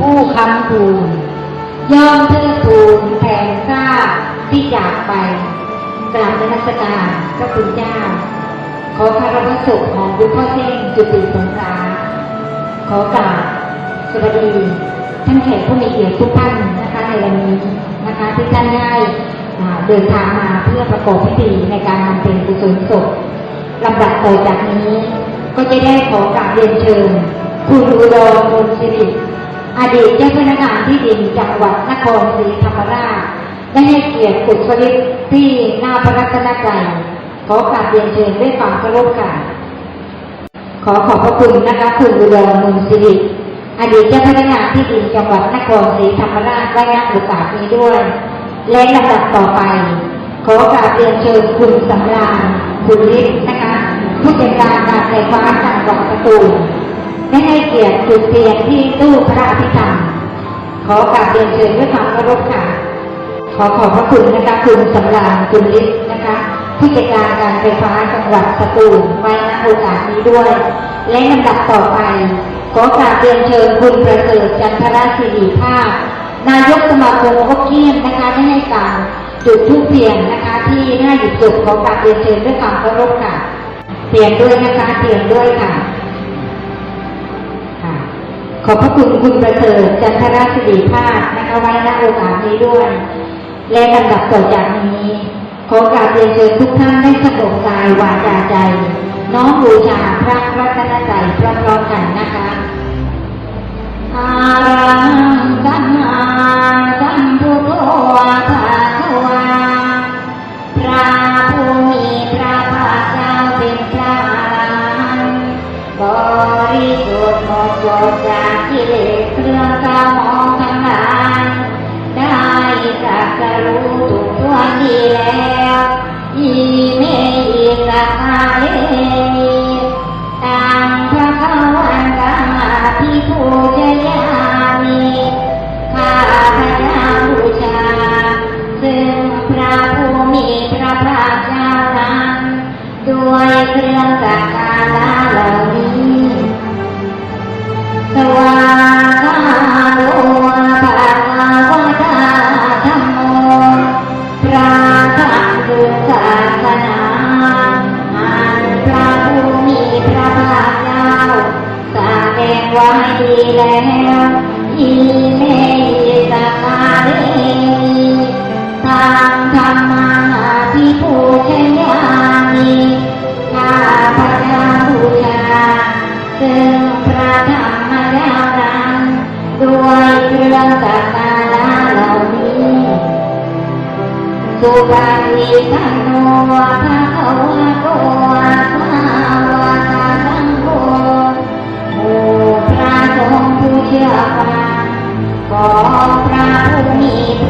ผู้คำทูลย่อมเทิดทูนแทนข้าที่จากไปกราบนมัสการพระคุณเจ้า ขอคารวะศพของคุณพ่อเท่งจุติสงขลาขอกราบสวัสดีท่านแขกผู้มีเกียรติทุกท่านนะคะในวันนี้นะคะที่ท่านได้เดินทางมาเพื่อประกอบพิธีในการนำเป็นกุศลศพลำดับต่อจากนี้ ก็จะได้ขอกราบเรียนเชิญ คุณอุดรมนสิริ อดีตเจ้าพนักงานที่ดินจังหวัดนครศรีธรรมราชได้ให้เกียรติกุศลิกที่หน้าพระรัตนตรัยขอกราบเรียนเชิญด้วยความเคารพค่ะขอขอบพระคุณนะคะคุณอุดรมนสิริอดีตเจ้าพนักงานที่ดินจังหวัดนครศรีธรรมราชได้รับโอกาสนี้ด้วย และลำดับต่อไป ขอกราบเรียนเชิญคุณสำราญคุณฤทธิ์นะคะผู้จัดการการไฟฟ้าจังหวัดสตูล ได้ให้เกียรติจุดเทียนที่ตู้พระพิธรรมขอกราบเรียนเชิญด้วยความเคารพค่ะ ขอขอบพระคุณนะคะคุณสำราญคุณฤทธิ์นะคะผู้จัดการการไฟฟ้าจังหวัดสตูลไว้ณโอกาสนี้ด้วย และลำดับต่อไป ขอกราบเรียนเชิญคุณประเสริฐจันทรศิริภาพ นายกสมาคมฮกเกี้ยนนะคะได้ให้การจุดทูปเทียนนะคะที่หน้าหยุดจุดขอกราบเรียนเชิญด้วยความเคารพค่ะเทียนด้วยนะคะเทียนด้วยค่ะ อบพระคุณคุณประเสริฐจันทราสิริภาคนะคะไว้ณโอกาสนี้ด้วย และลำดับต่อจากนี้ขอกราบเรียนเชิญทุกท่านได้สงบกายวาจาใจ น้อมบูชา องเศร้าหมอทั้งหลายได้ตรัสรู้ถูกตัวดีแล้วอีเมอิสาเลตังพระควันตังอาภิปูชยามิข้าพระเจ้าบูชา ซึ่งพระผู้มีพระภาคเจ้านั้นด้วยเครื่องสักการะเหล่านี้สวา ดีแล้วอีเมหิสกาเลทางธรรมาทิปูชยามิข้าพระเจ้าบูชาซึ่งพระธรรมแล้วนั้นด้วยเครื่องสักกาเหล่านี้สุปาทิทันโนภะคะวะโต เชื่อฟังขอพระผู้มีพระ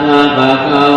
ภะคะ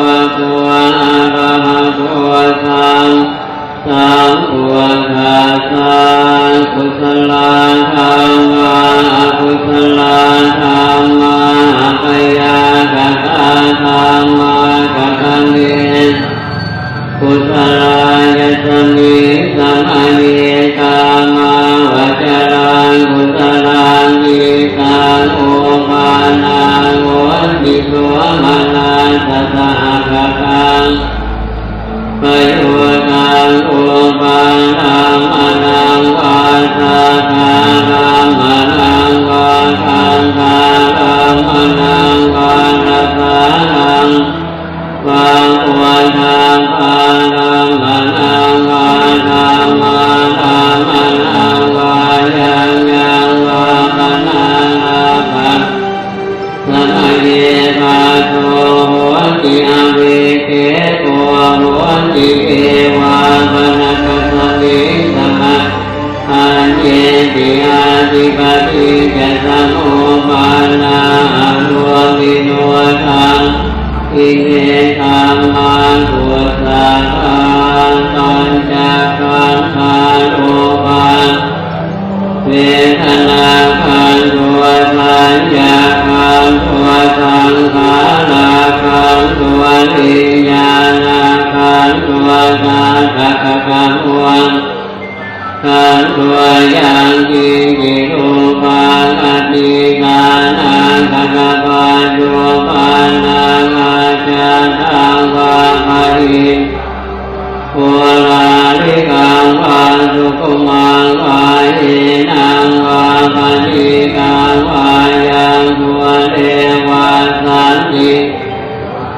القيامة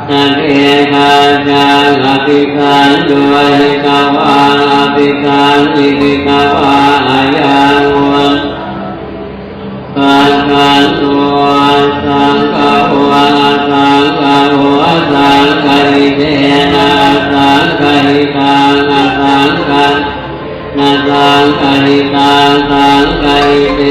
สัพเพปัจจาอภิคันโดยกาวาอภิคันอิติกาวาอายังวันปัจจันโตสังฆวาสังฆวาสังฆิเทนะสังฆิตังสังฆะสังฆิตังสังฆิเท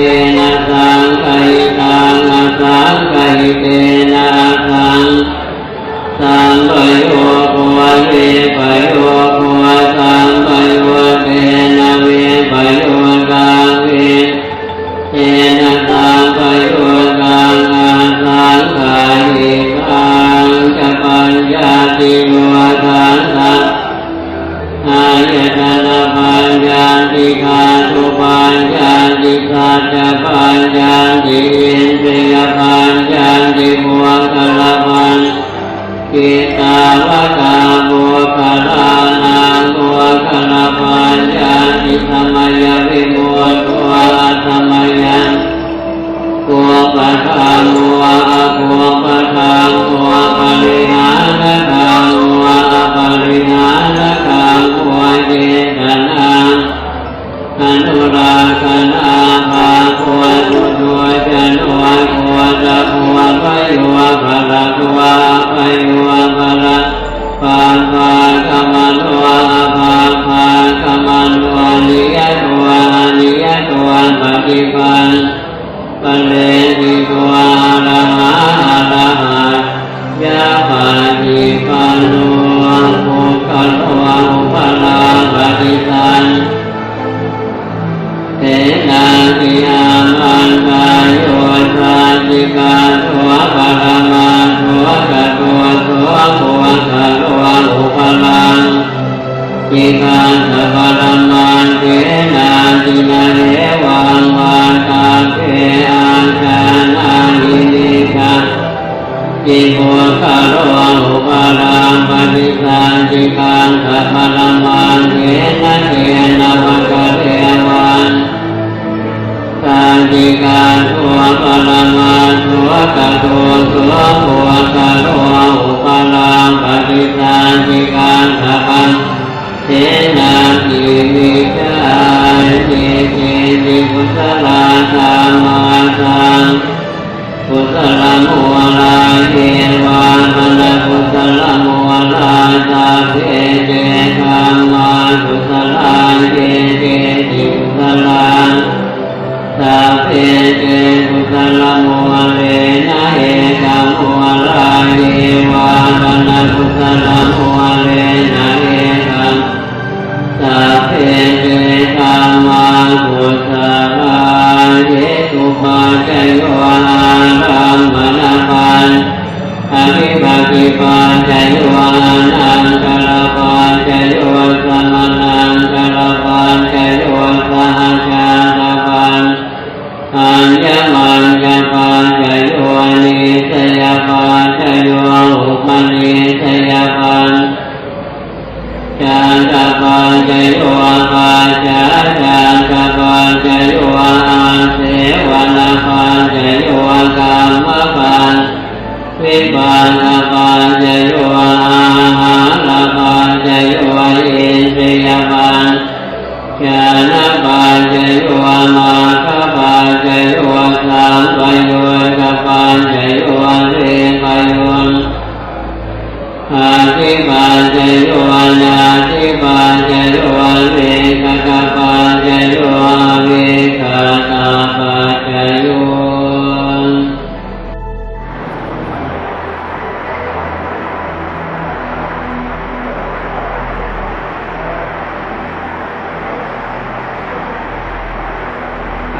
que ပန္နေဒီဘော กุศลมูลาเยวามนกุศลมูลาสาเพ อาทิปาเจโยนาทิปาเจโยเวกตาปาเจโยเวกตาปาเจโย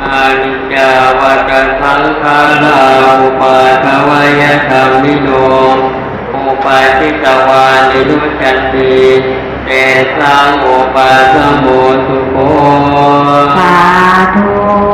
อานิจจาวัตสังขาราอุปาทวายธรรมิโน ปาทิตวานิรุจันติเตสังอุปาสมุสุโภสาธุ